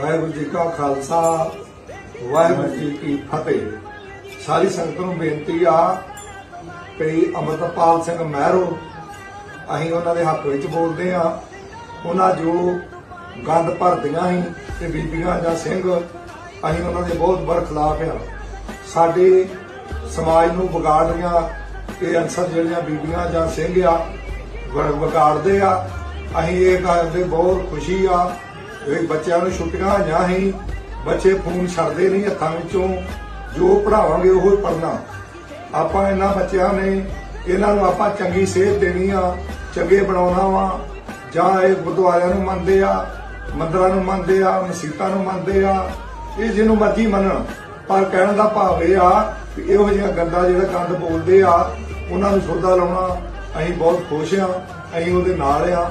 ਵਾਹਿਗੁਰੂ ਜੀ ਕਾ ਖਾਲਸਾ, ਵਾਹਿਗੁਰੂ ਜੀ ਕੀ ਫਤਿਹ। ਸਾਰੀ ਸੰਗਤ ਨੂੰ ਬੇਨਤੀ ਆ ਕਿ ਅਮਰਤਪਾਲ ਸਿੰਘ ਮਹਿਰੋ, ਅਸੀਂ ਉਹਨਾਂ ਦੇ ਹੱਕ ਵਿੱਚ ਬੋਲਦੇ ਆ। ਉਹਨਾਂ ਜੋ ਗੰਦ ਭਰਦੀਆਂ ਸੀ ਤੇ ਬੀਬੀਆਂ ਜਾਂ ਸਿੰਘ, ਅਸੀਂ ਉਹਨਾਂ ਦੇ ਬਹੁਤ ਬਰਖਲਾਫ ਆ। ਸਾਡੇ ਸਮਾਜ ਨੂੰ ਵਿਗਾੜ ਰਹੀਆਂ ਇਹ ਅਨਸਰ ਜਿਹੜੀਆਂ ਬੀਬੀਆਂ ਜਾਂ ਸਿੰਘ ਆ ਵਿਗਾੜਦੇ ਆ। ਅਸੀਂ ਇਹ ਗੱਲ ਦੇ ਬਹੁਤ ਖੁਸ਼ੀ ਆ ਇਹ ਬੱਚਿਆਂ ਨੂੰ ਛੁੱਟੀਆਂ ਜਾਂ ਹੀ ਬੱਚੇ ਫੋਨ ਛੱਡਦੇ ਨਹੀਂ ਹੱਥਾਂ ਵਿੱਚੋਂ, ਜੋ ਪੜਾਵਾਂਗੇ ਉਹ ਹੀ ਪੜਨਾ ਆਪਾਂ ਇਹਨਾਂ ਬੱਚਿਆਂ ਨੇ, ਇਹਨਾਂ ਨੂੰ ਆਪਾਂ ਚੰਗੀ ਸੇਧ ਦੇਣੀ ਆ, ਚੰਗੇ ਬਣਾਉਣਾ ਵਾ, ਜਾਂ ਇਹ ਗੁਰਦੁਆਰਿਆਂ ਨੂੰ ਮੰਨਦੇ ਆ, ਮੰਦਰਾਂ ਨੂੰ ਮੰਨਦੇ ਆ ਮਸਜਿਦਾਂ ਨੂੰ ਮੰਨਦੇ ਆ, ਇਹ ਜਿਹਨੂੰ ਮਰਜ਼ੀ ਮੰਨਣ। ਪਰ ਕਹਿਣ ਦਾ ਭਾਵ ਇਹ ਆ ਕਿ ਇਹੋ ਜਿਹਾ ਗੰਦਾ ਜਿਹੜਾ ਗੰਦ ਬੋਲਦੇ ਆ, ਉਹਨਾਂ ਨੂੰ ਸੋਧਾ ਲਾਉਣਾ, ਅਸੀਂ ਬਹੁਤ ਖੁਸ਼ ਆ ਅਸੀਂ ਉਹਦੇ ਨਾਲ ਆ